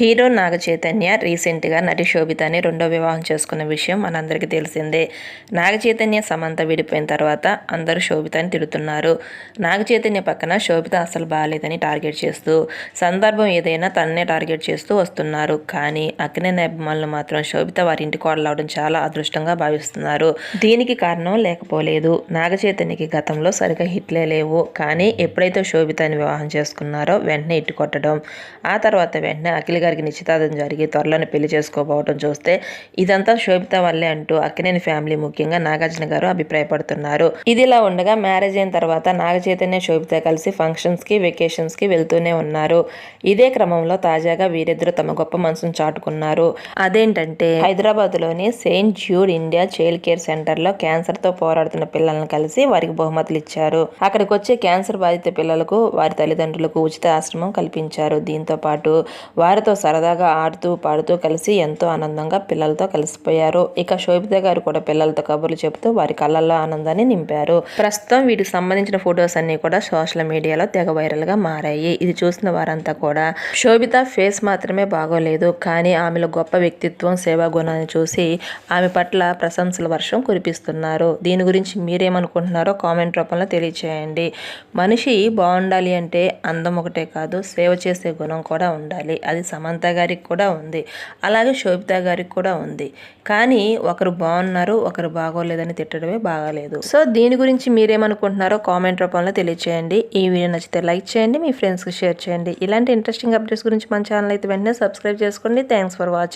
Hero Naga Chaitanya రీసెంట్గా నటి శోభితని రెండో వివాహం చేసుకున్న విషయం మనందరికీ తెలిసిందే. నాగ చైతన్య సమంత విడిపోయిన తర్వాత అందరూ శోభితని తిడుతున్నారు. నాగ చైతన్య పక్కన శోభిత అసలు బాగాలేదని టార్గెట్ చేస్తూ సందర్భం ఏదైనా తననే టార్గెట్ చేస్తూ వస్తున్నారు. కానీ అక్కినేని అభిమానులు మాత్రం శోభిత వారి ఇంటి కోడలవడం చాలా అదృష్టంగా భావిస్తున్నారు. దీనికి కారణం లేకపోలేదు. నాగ చైతన్యకి గతంలో సరిగా హిట్లే లేవు. కానీ ఎప్పుడైతే శోభితని వివాహం చేసుకున్నారో వెంటనే ఇట్టు కొట్టడం ఆ తర్వాత వెంటనే అఖిల్ గారికి నిశ్చితార్థం జరిగి త్వరలోనే పెళ్ళి చేసుకోబోవటం చూస్తే ఇదంతా శోభిత వల్లే అంటూ అక్కినేని ఫ్యామిలీ ముఖ్యంగా నాగార్జున గారు అభిప్రాయపడుతున్నారు. ఇదిలా ఉండగా మ్యారేజ్ అయిన తర్వాత నాగచైతన్య శోభిత కలిసి ఫంక్షన్స్కి వెకేషన్స్కి వెళ్తూనే ఉన్నారు. ఇదే క్రమంలో తాజాగా వీరిద్దరూ తమ గొప్ప మనసును చాటుకున్నారు. అదేంటంటే హైదరాబాద్లోని saint Jude India child care సెంటర్లో క్యాన్సర్తో పోరాడుతున్న పిల్లలను కలిసి వారికి బహుమతులు ఇచ్చారు. అక్కడికి వచ్చే క్యాన్సర్ బాధిత పిల్లలకు వారి తల్లిదండ్రులకు ఉచిత ఆశ్రమం కల్పించారు. దీంతో పాటు వారితో సరదాగా ఆడుతూ పాడుతూ కలిసి ఎంతో ఆనందంగా పిల్లలతో కలిసిపోయారు. ఇక శోభిత గారు కూడా పిల్లలతో కబుర్లు చెబుతూ వారి కళ్ళల్లో ఆనందాన్ని నింపారు. ప్రస్తుతం వీటికి సంబంధించిన ఫొటోస్ అన్ని కూడా సోషల్ మీడియాలో తెగ వైరల్గా మారాయి. ఇది చూసిన వారంతా కూడా శోభిత ఫేస్ మాత్రమే బాగోలేదు. కానీ ఆమెలో గొప్ప వ్యక్తిత్వం సేవా గుణాన్ని చూసి ఆమె పట్ల ప్రశంసల వర్షం కురిపిస్తున్నారు. దీని గురించి మీరేమనుకుంటున్నారో కామెంట్ రూపంలో తెలియచేయండి. మనిషి బాగుండాలి అంటే అందం ఒకటే కాదు సేవ చేసే గుణం కూడా ఉండాలి. అది సమంత గారికి కూడా ఉంది. అలాగే శోభిత గారికి కూడా ఉంది. కానీ ఒకరు బాగున్నారు ఒకరు బాగోలేదని తిట్టడమే బాగాలేదు. సో దీని గురించి మీరేమనుకుంటున్నారో కామెంట్ రూపంలో తెలియచేయండి. ఈ వీడియో నచ్చితే లైక్ చేయండి మీ ఫ్రెండ్స్కి షేర్ చేయండి. ఇలాంటి ఇంట్రెస్టింగ్ అప్డేట్స్ గురించి మన ఛానల్ అయితే వెంటనే సబ్స్క్రైబ్ చేసుకోండి. Thanks for watching.